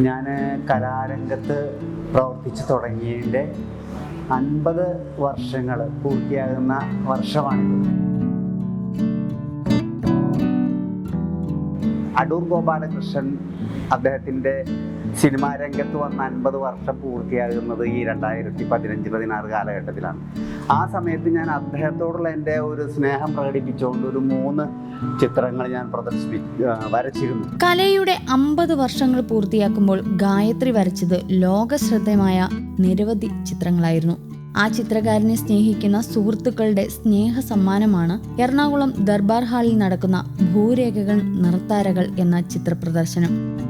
ഞാൻ കലാരംഗത്ത് പ്രവർത്തിച്ചു തുടങ്ങിയതിന്റെ അൻപത് വർഷങ്ങൾ പൂർത്തിയാകുന്ന വർഷമാണിത് അടൂർ ഗോപാലകൃഷ്ണൻ അദ്ദേഹത്തിന്റെ സിനിമാ രംഗത്ത് വന്ന അൻപത് വർഷം പൂർത്തിയാകുന്നത് ഈ രണ്ടായിരത്തി പതിനഞ്ച് പതിനാറ് കാലഘട്ടത്തിലാണ്. ആ സമയത്ത് ഞാൻ അദ്ദേഹത്തോടുള്ള എന്റെ ഒരു സ്നേഹം പ്രകടിപ്പിച്ചുകൊണ്ട് ഒരു മൂന്ന് ചിത്രങ്ങൾ ഞാൻ പ്രദർശിപ്പി വരച്ചിരുന്നു. കലയുടെ അമ്പത് വർഷങ്ങൾ പൂർത്തിയാക്കുമ്പോൾ ഗായത്രി വരച്ചത് ലോകശ്രദ്ധമായ നിരവധി ചിത്രങ്ങളായിരുന്നു. ആ ചിത്രകാരനെ സ്നേഹിക്കുന്ന സുഹൃത്തുക്കളുടെ സ്നേഹ സമ്മാനമാണ് എറണാകുളം ദർബാർ ഹാളിൽ നടക്കുന്ന ഭൂരേഖകൾ നിർത്താരകൾ എന്ന ചിത്രപ്രദർശനം.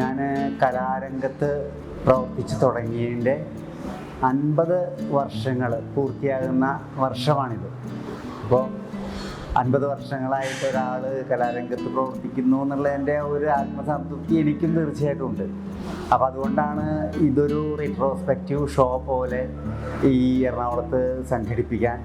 ഞാൻ കലാരംഗത്ത് പ്രവർത്തിച്ചു തുടങ്ങിയതിന്റെ അൻപത് വർഷങ്ങൾ പൂർത്തിയാകുന്ന വർഷമാണിത്. അപ്പോൾ അൻപത് വർഷങ്ങളായിട്ട് ഒരാൾ കലാരംഗത്ത് പ്രവർത്തിക്കുന്നു എന്നുള്ളതിന്റെ ഒരു ആത്മസംതൃപ്തി എനിക്കും തീർച്ചയായിട്ടും ഉണ്ട്. അപ്പോൾ അതുകൊണ്ടാണ് ഇതൊരു റിട്രോസ്പെക്റ്റീവ് ഷോ പോലെ ഈ എറണാകുളത്ത് സംഘടിപ്പിക്കാൻ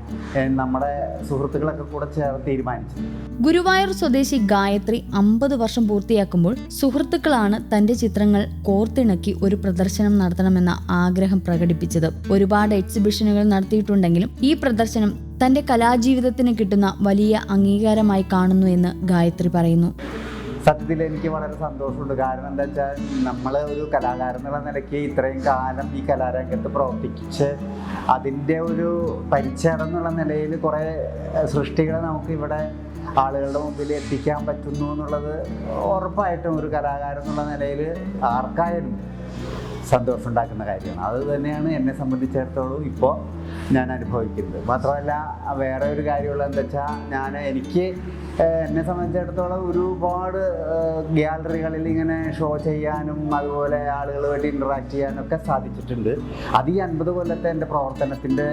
നമ്മുടെ സുഹൃത്തുക്കളൊക്കെ കൂടെ ചേർന്ന് തീരുമാനിച്ചത്. ഗുരുവായൂർ സ്വദേശി ഗായത്രി അമ്പത് വർഷം പൂർത്തിയാക്കുമ്പോൾ സുഹൃത്തുക്കളാണ് തന്റെ ചിത്രങ്ങൾ കോർത്തിണക്കി ഒരു പ്രദർശനം നടത്തണമെന്ന ആഗ്രഹം പ്രകടിപ്പിച്ചത്. ഒരുപാട് എക്സിബിഷനുകൾ നടത്തിയിട്ടുണ്ടെങ്കിലും ഈ പ്രദർശനം തന്റെ കലാജീവിതത്തിന് കിട്ടുന്ന വലിയ അംഗീകാരമായി കാണുന്നു എന്ന് ഗായത്രി പറയുന്നു. സത്യത്തിൽ എനിക്ക് വളരെ സന്തോഷമുണ്ട്. കാരണം എന്താ വെച്ചാൽ നമ്മൾ ഒരു കലാകാരൻ എന്നുള്ള നിലയ്ക്ക് ഇത്രയും കാലം ഈ കലാരംഗത്ത് പ്രവർത്തിച്ച് അതിന്റെ ഒരു പരിചയം എന്നുള്ള നിലയിൽ കുറേ സൃഷ്ടികളെ നമുക്ക് ഇവിടെ ആളുകളുടെ മുമ്പിൽ എത്തിക്കാൻ പറ്റുന്നു എന്നുള്ളത് ഉറപ്പായിട്ടും ഒരു കലാകാരൻ എന്നുള്ള നിലയിൽ ആർക്കായാലും സന്തോഷം ഉണ്ടാക്കുന്ന കാര്യമാണ്. അത് തന്നെയാണ് എന്നെ സംബന്ധിച്ചിടത്തോളം ഇപ്പോൾ ഞാൻ അനുഭവിക്കുന്നത്. മാത്രമല്ല വേറെ ഒരു കാര്യമുള്ളത് എന്താ വെച്ചാൽ ഞാൻ എനിക്ക് എന്നെ സംബന്ധിച്ചിടത്തോളം ഒരുപാട് ഗ്യാലറികളിൽ ഇങ്ങനെ ഷോ ചെയ്യാനും അതുപോലെ ആളുകളുമായിട്ട് ഇന്ററാക്ട് ചെയ്യാനും ഒക്കെ സാധിച്ചിട്ടുണ്ട്. അത് ഈ അൻപത് കൊല്ലത്തെ എന്റെ പ്രവർത്തനത്തിന്റെ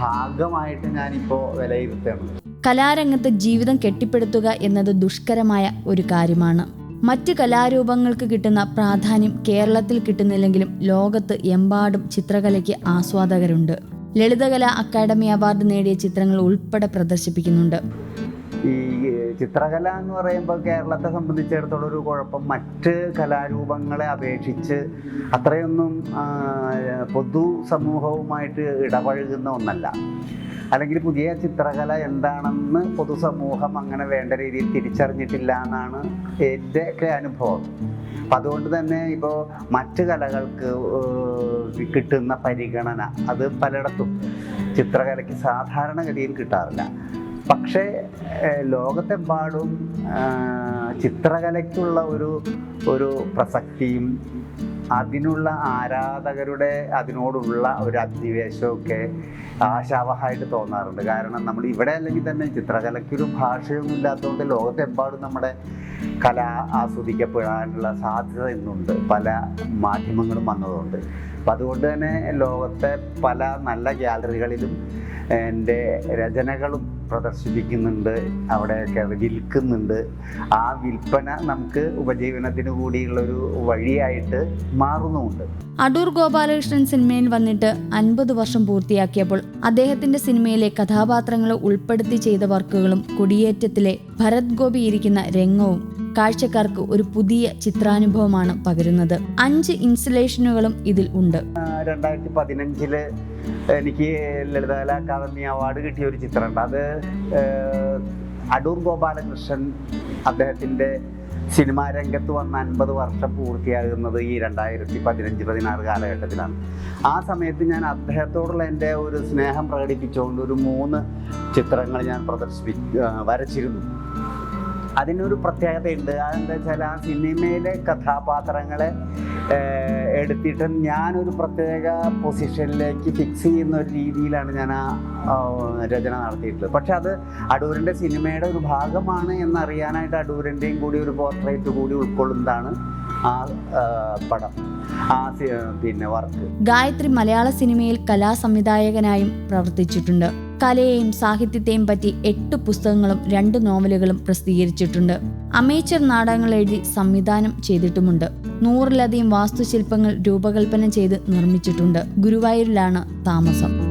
ഭാഗമായിട്ട് ഞാനിപ്പോൾ വിലയിരുത്തുകയാണ്. കലാരംഗത്ത് ജീവിതം കെട്ടിപ്പടുത്തുക എന്നത് ദുഷ്കരമായ ഒരു കാര്യമാണ്. മറ്റ് കലാരൂപങ്ങൾക്ക് കിട്ടുന്ന പ്രാധാന്യം കേരളത്തിൽ കിട്ടുന്നില്ലെങ്കിലും ലോകത്ത് എമ്പാടും ചിത്രകലയ്ക്ക് ആസ്വാദകരുണ്ട്. ലളിതകല അക്കാദമി അവാർഡ് നേടിയ ചിത്രങ്ങൾ ഉൾപ്പെടെ പ്രദർശിപ്പിക്കുന്നുണ്ട്. ഈ ചിത്രകല എന്ന് പറയുമ്പോൾ കേരളത്തെ സംബന്ധിച്ചിടത്തോളം ഒരു കുഴപ്പം. മറ്റ് കലാരൂപങ്ങളെ അപേക്ഷിച്ച് അത്രയൊന്നും പൊതു സമൂഹവുമായിട്ട് ഇടപഴകുന്ന ഒന്നല്ല. അല്ലെങ്കിൽ പുതിയ ചിത്രകല എന്താണെന്ന് പൊതുസമൂഹം അങ്ങനെ വേണ്ട രീതിയിൽ തിരിച്ചറിഞ്ഞിട്ടില്ല എന്നാണ് എന്റെ ഒക്കെ അനുഭവം. അപ്പം അതുകൊണ്ട് തന്നെ ഇപ്പോൾ മറ്റ് കലകൾക്ക് കിട്ടുന്ന പരിഗണന അത് പലയിടത്തും ചിത്രകലയ്ക്ക് സാധാരണഗതിയിൽ കിട്ടാറില്ല. പക്ഷേ ലോകത്തെമ്പാടും ചിത്രകലയ്ക്കുള്ള ഒരു ഒരു പ്രസക്തിയും അതിനുള്ള ആരാധകരുടെ അതിനോടുള്ള ഒരു അധിനിവേശമൊക്കെ ആശാവഹമായിട്ട് തോന്നാറുണ്ട്. കാരണം നമ്മൾ ഇവിടെ അല്ലെങ്കിൽ തന്നെ ചിത്രകലയ്ക്കൊരു ഭാഷയൊന്നും ഇല്ലാത്തതുകൊണ്ട് ലോകത്തെമ്പാടും നമ്മുടെ കല ആസ്വദിക്കപ്പെടാനുള്ള സാധ്യത ഇന്നുണ്ട്. പല മാധ്യമങ്ങളും വന്നതുകൊണ്ട്. അപ്പം അതുകൊണ്ട് തന്നെ ലോകത്തെ പല നല്ല ഗ്യാലറികളിലും എന്റെ രചനകളും പ്രദർശിപ്പിക്കുന്നുണ്ട് അവിടെയൊക്കെ വിൽക്കുന്നുണ്ട്. ആ വിൽപ്പന നമുക്ക് ഉപജീവനത്തിന് കൂടിയുള്ളൊരു വഴിയായിട്ട് മാറുന്നുമുണ്ട്. അടൂർ ഗോപാലകൃഷ്ണൻ സിനിമയിൽ വന്നിട്ട് അൻപത് വർഷം പൂർത്തിയാക്കിയപ്പോൾ അദ്ദേഹത്തിന്റെ സിനിമയിലെ കഥാപാത്രങ്ങളെ ഉൾപ്പെടുത്തി ചെയ്ത വർക്കുകളും കൊടിയേറ്റത്തിലെ ഭരത് ഗോപി ഇരിക്കുന്ന രംഗവും കാഴ്ചക്കാർക്ക് ഒരു പുതിയ ചിത്രാനുഭവമാണ് പകരുന്നത്. അഞ്ച് ഇൻസ്റ്റലേഷനുകളും ഇതിൽ ഉണ്ട്. രണ്ടായിരത്തി പതിനഞ്ചിൽ എനിക്ക് ലളിതകല അക്കാദമി അവാർഡ് കിട്ടിയ ഒരു ചിത്രമുണ്ട്. അത് അടൂർ ഗോപാലകൃഷ്ണൻ അദ്ദേഹത്തിന്റെ സിനിമാ രംഗത്ത് വന്ന അൻപത് വർഷം പൂർത്തിയാകുന്നത് ഈ രണ്ടായിരത്തി പതിനഞ്ച് പതിനാറ് കാലഘട്ടത്തിലാണ്. ആ സമയത്ത് ഞാൻ അദ്ദേഹത്തോടുള്ള എന്റെ ഒരു സ്നേഹം പ്രകടിപ്പിച്ചുകൊണ്ട് ഒരു മൂന്ന് ചിത്രങ്ങൾ ഞാൻ പ്രദർശിപ്പി വരച്ചിരുന്നു. അതിനൊരു പ്രത്യേകതയുണ്ട്. അതെന്താ വെച്ചാൽ ആ സിനിമയിലെ കഥാപാത്രങ്ങളെ എടുത്തിട്ട് ഞാനൊരു പ്രത്യേക പൊസിഷനിലേക്ക് ഫിക്സ് ചെയ്യുന്ന ഒരു രീതിയിലാണ് ഞാൻ ആ രചന നടത്തിയിട്ടുള്ളത്. പക്ഷെ അത് അടൂരിന്റെ സിനിമയുടെ ഒരു ഭാഗമാണ് എന്നറിയാനായിട്ട് അടൂരിന്റെയും കൂടി ഒരു പോർട്രേറ്റ് കൂടി ഉൾക്കൊള്ളുന്നതാണ് ആ, പടം. ആ പിന്നെ വർക്ക് ഗായത്രി മലയാള സിനിമയിൽ കലാസംവിധായകനായും പ്രവർത്തിച്ചിട്ടുണ്ട്. കലയെയും സാഹിത്യത്തെയും പറ്റി എട്ട് പുസ്തകങ്ങളും രണ്ട് നോവലുകളും പ്രസിദ്ധീകരിച്ചിട്ടുണ്ട്. അമേച്ചർ നാടകങ്ങൾ എഴുതി സംവിധാനം ചെയ്തിട്ടുമുണ്ട്. നൂറിലധികം വാസ്തുശില്പങ്ങൾ രൂപകൽപ്പന ചെയ്ത് നിർമ്മിച്ചിട്ടുണ്ട്. ഗുരുവായൂരിലാണ് താമസം.